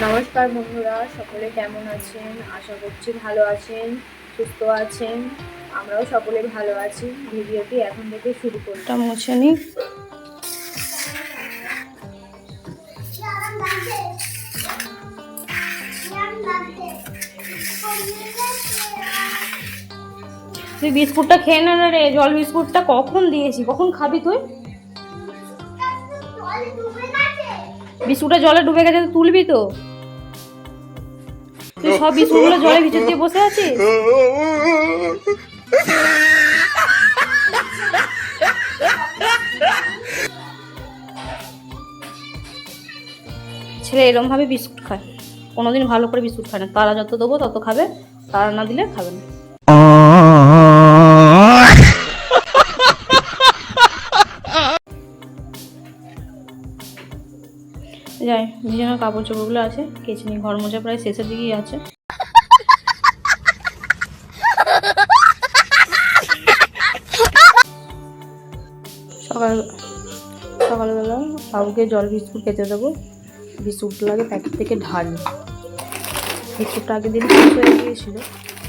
নমস্কার বন্ধুরা সকলে কেমন আছেন? আশা করছি ভালো আছেন সুস্থ আছেন। আমরাও সকলে ভালো আছি। ভিডিওটি এখন থেকে শুরু করতাম মুছে নিই তুই বিস্কুটটা খেয়ে নে না রে জল বিস্কুটটা কখন দিয়েছি? কখন খাবি তুই? বিস্কুটটা জলে ডুবে গেছে তুলবি তো? তুই সব বিস্কুটগুলো জলে ভিতর দিয়ে বসে আছিস? ছেলে এরম ভাবে বিস্কুট খায়। কোনোদিন ভালো করে বিস্কুট খায় না। তারা যত দেবো তত খাবে, তারা না দিলে খাবে না। কাপড় চোপড়গুলো আছে কেচে নিই ঘর মোজা প্রায় শেষের দিকেই আছে। সকাল সকালবেলা বাবুকে জল বিস্কুট খেতে দেবো। বিস্কুটগুলো আগে প্যাকেট থেকে ঢালি। বিস্কুটটা আগের দিন শেষ হয়ে গিয়েছিল,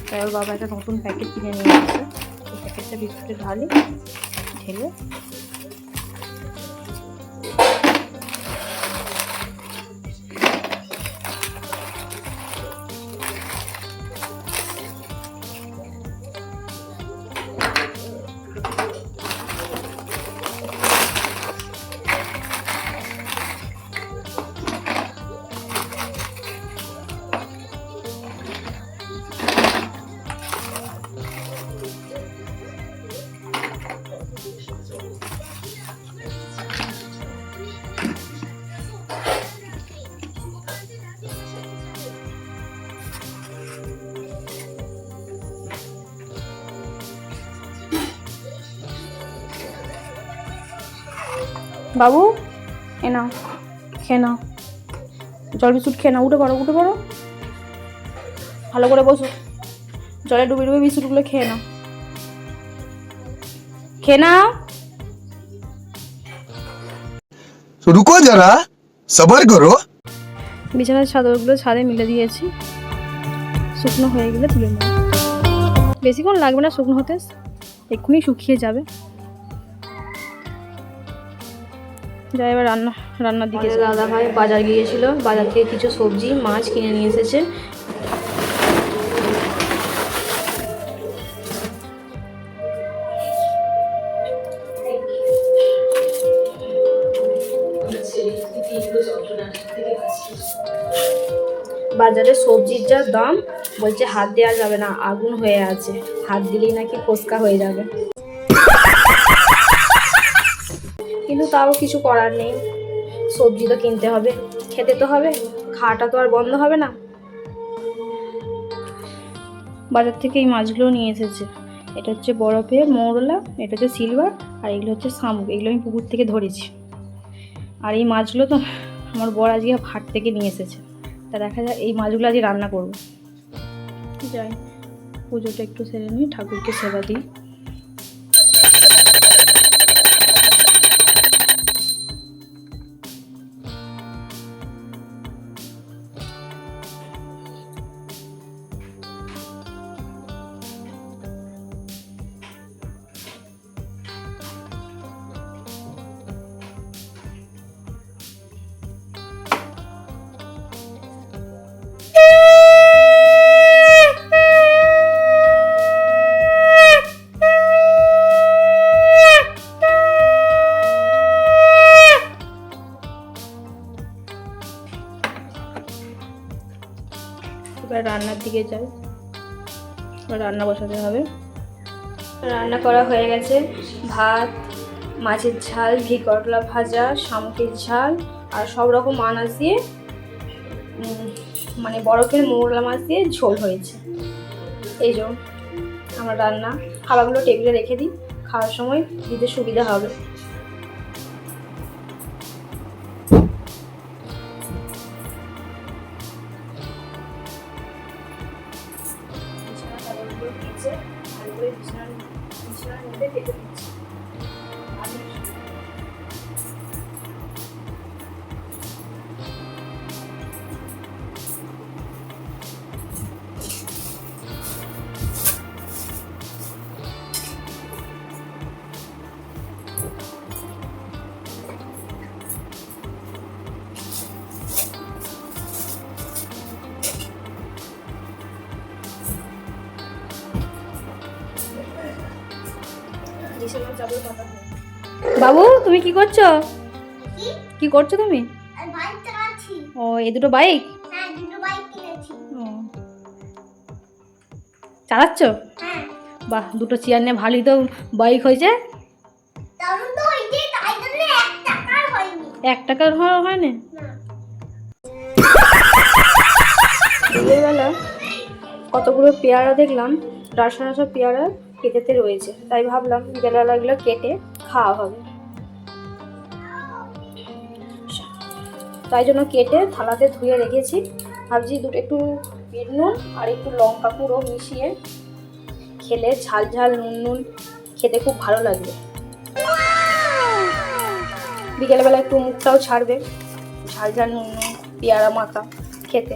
তাই ওর বাবা একটা নতুন প্যাকেট কিনে নিয়ে ওই প্যাকেটটা বিস্কুটে ঢালি ঢেলে বাবু এ নাও খেয়ে নাও। জল বিস্কুট খেয়ে নাও উঠে পড়ো উঠে পড়ো। ভালো করে বসো। জলে ডুবে ডুবে বিস্কুটগুলো খেয়ে নাও। খেয়ে নাও। রুকো যারা সবার করো। বিছানার চাদরগুলো ছাদে মিলে দিয়েছি। শুকনো হয়ে গেলে তুলে নেব। বেশিক্ষণ লাগবে না শুকনো হতে। এক্ষুনি শুকিয়ে যাবে। যাই, এবার রান্না, রান্নার দিকে দাদা ভাই বাজার গিয়েছিল, বাজার থেকে কিছু সবজি, মাছ কিনে নিয়ে এসেছে। বাজারে সবজির যা দাম, বলছে হাত দেওয়া যাবে না, আগুন হয়ে আছে। হাত দিলেই নাকি ফোসকা হয়ে যাবে। কিন্তু তাও কিছু করার নেই। সবজি তো কিনতে হবে, খেতে তো হবে, খাওয়াটা তো আর বন্ধ হবে না। বাজার থেকে এই মাছগুলো নিয়ে এসেছে। এটা হচ্ছে বরফে মৌরলা, এটা হচ্ছে সিলভার, আর এগুলো হচ্ছে শামুক, এগুলো আমি পুকুর থেকে ধরেছি। আর এই মাছগুলো তো আমার বর আজকে হাট থেকে নিয়ে এসেছে। তা দেখা যায় এই মাছগুলো আজকে রান্না করব। যাই, পুজোটা একটু সেরে নিই, ঠাকুরকে সেবা দিই। রান্নার দিকে যাই। রান্না বসাতে হবে। রান্না করা হয়ে গেছে। ভাত, মাছের ঝাল, ঘি, করলা ভাজা, শামুকের ঝাল আর সব রকম আনাজ দিয়ে মানে বরফের মৌরলা মাছ দিয়ে ঝোল হয়েছে। এই জন্য আমার রান্না। খাবারগুলো টেবিলে রেখে দিই। খাওয়ার সময় দিতে সুবিধা হবে। কেচে ভালো করে বিছানার বিছানার মধ্যে পেতে বাবু তুমি কি করছ? কি? করছ তুমি? ও এই দুটো বাইক হ্যাঁ চালাচ্ছ? হ্যাঁ। বাহ দুটো চেয়ার নিয়ে ভালোই তো বাইক হয়েছে। এক টাকার হয় না। না কতগুলো পেয়ারা দেখলাম রাসা রাসা পেয়ারা। কেটেতে রয়েছে। তাই ভাবলাম বিকেলবেলা এগুলো কেটে খাওয়া হবে। তাই জন্য কেটে থালাতে ধুয়ে রেখেছি। ভাবছি দুটো একটু বিট নুন আর একটু লঙ্কা গুঁড়ো মিশিয়ে খেলে ঝাল ঝাল নুন নুন খেতে খুব ভালো লাগবে। বিকেলবেলা একটু মুখটাও ছাড়বে। ঝাল ঝাল নুন নুন, পেয়ারা মাখা খেতে।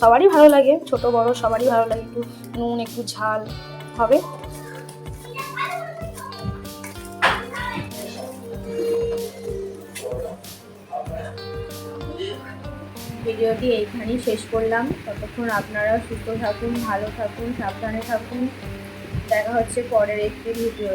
সবারই ভালো লাগে, ছোট বড় সবারই ভালো লাগে। একটু নুন, একটু ঝাল হবে। ভিডিওটি এইখানেই শেষ করলাম। ততক্ষণ আপনারা সুস্থ থাকুন, ভালো থাকুন, সাবধানে থাকুন। দেখা হচ্ছে পরের একটি ভিডিও